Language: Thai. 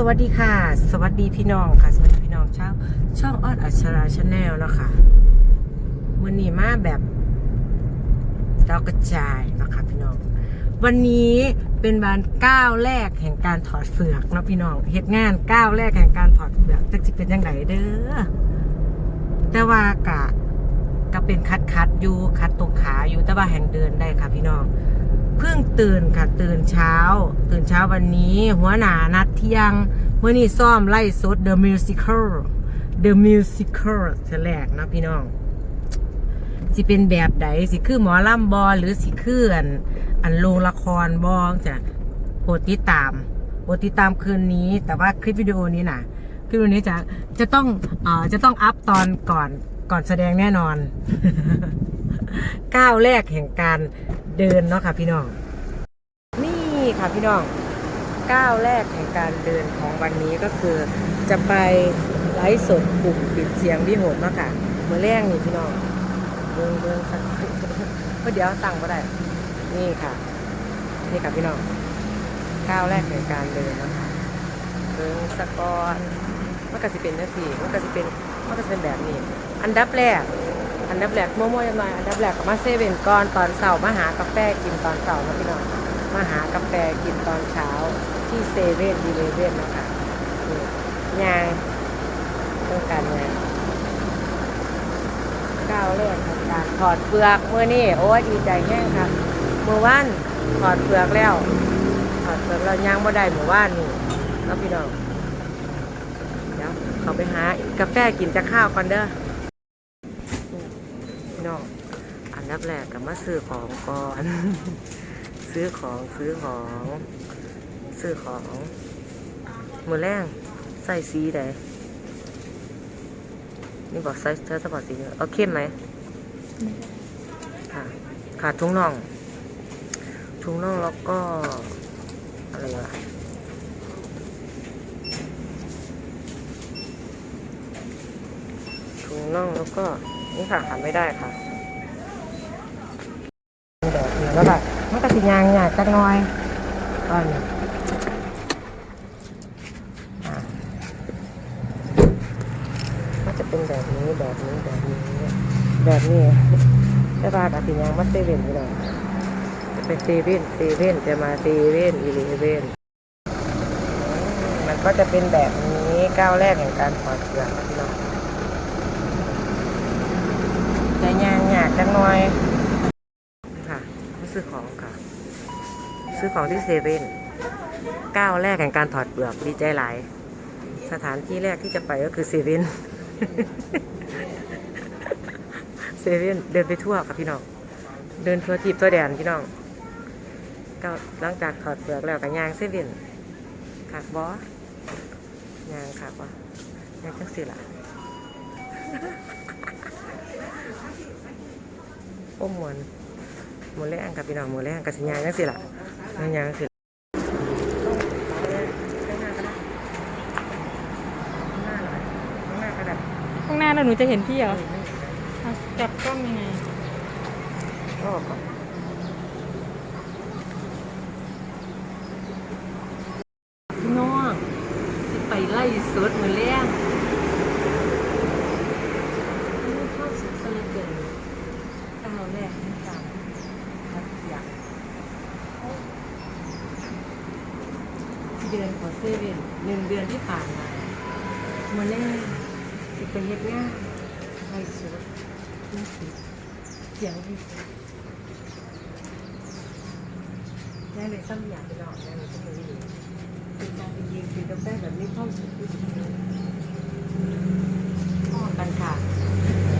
สวัสดีค่ะ สวัสดีพี่น้องค่ะ สวัสดีพี่น้องชาวช่องออดอัชราชาแนลนะคะวันนี้มาแบบดาวกระจายนะคะพี่น้อง วันนี้เป็นวันก้าวแรกแห่งการถอดเฟือกเนาะพี่น้องเหตุงานก้าวแรกแห่งการถอดเฟือกจะจิเป็นยังไงเด้อแต่ว่ากะก็เป็นคัดคัดอยู่คัดตรงขาอยู่แต่ว่าแห่งเดินได้ค่ะพี่น้อง เพิ่งตื่นค่ะตื่นเช้า ตื่นเช้าวันนี้ หัวหน้านัดเที่ยงเมื่อนี้ซ่อมไล่สด The Musical The Musical แฉลกนะพี่น้อง สิเป็นแบบใดสิคือหมอลำบอหรือสิคืออันอันโรงละครบองจะโปรดติดตามโปรดติดตามคืนนี้ แต่ว่าคลิปวิดีโอนี้นะคลิปวิดีโอนี้จะจะต้องเอ่อจะต้องอัพตอนก่อนก่อนแสดงแน่นอนก้าวแรกแห่งการ เดินเนาะค่ะพี่น้อง นี่ค่ะพี่น้องก้าวแรกแห่งการเดินของวันนี้ก็คือ จะไปไลฟ์สดกลุ่มปิดเสียงวิโหดเนาะค่ะเมื่อแรกนี่พี่น้องเบิ่งเบิ่งสักเพราะเดี๋ยวตั้งก็ได้นี่ค่ะ นี่ค่ะพี่น้องก้าวแรกแห่งการเดินเนาะคะเบิ่งสะกอนมันก็สิเป็นนาทีมันก็สิเป็นมันก็สิเป็นแบบนี้ อันดับแรก อันดับแรกมั่วๆยังไงอันดับแรกก็มาเซเว่นก่อนตอนเสาร์มาหากาแฟกินตอนเสาร์นะพี่น้องมาหากาแฟกินตอนเช้าที่เซเว่นดีเลเว่นนะคะยางต้องการงานก้าวแรกของการถอดเปลือกเมื่อนี่โอ้ยดีใจแห้งครับเมื่อวานถอดเปลือกแล้วถอดเปลือกเรายางบ่ได้เมื่อวานนี่แล้วพี่น้องเดี๋ยวเขาไปหากาแฟกินจะข้าวก่อนเด้อ น้อง อันดับแรกก็มาซื้อของก่อน ซื้อของซื้อของ ซื้อของมือแรงใส่สีใดนี่บอกใส่ใช้สปอร์ตสีเอาเข้มไหมค่ะขาดทุงน่อง ทุงน่องแล้วก็อะไรวะถุงน่องแล้วก็ นี่ค่ะขาดไม่ได้ค่ะแบบนี้แล้วแบบมันก็สิยางหยาดจักหน้อยตอนนี้อะก็จะเป็นแบบนี้แบบนี้แบบนี้แบบนี้แต่ว่ากับสิยางมาเซเว่นอยู่เลยจะไปเซเว่นเซเว่นจะมาเซเว่นอีเลเว่นมันก็จะเป็นแบบนี้ก้าวแรกแห่งการถอดเสื้อครับพี่น้อง ใจยางหยาด จังหน่อยค่ะมาซื้อของค่ะ ซื้อของที่เซเว่นก้าวแรกแห่งการถอดเปลือกดีใจหลาย สถานที่แรกที่จะไปก็คือเซเว่นเซเว่นเดินไปทั่วค่ะพี่น้อง เดินทั่วทีบตัวแดนพี่น้องก็หลังจากถอดเปลือกแล้วก็ยางเซเว่นขักบอยางขักวะยางจังสิล่ะ โอ้มวนหมูแรงกับพี่น้องหมูแรงกับสัญญาณจังสิล่ะสัญญาณสิข้างหน้าน้าแล้วหนูจะเห็นพี่เหรอจับกล้องยังไงก็ก่อนพี่น้องสิไปไล่สดมือแรงมีความสุขซะเหลือเกินก้าวแรกในการพัดอยาก เดือนของเซเว่นหนึ่งเดือนที่ผ่านมาเมื่อแรกสิไปเฮ็ดงานไล่สดนี่คือเสียงที่สุดแม่เลยซ้ำอยากไปลองแม่เลยซ้ำเลยเป็นการไปยืนกินกาแฟแบบนี้เข้าสุดที่สุดพ่อกันค่ะ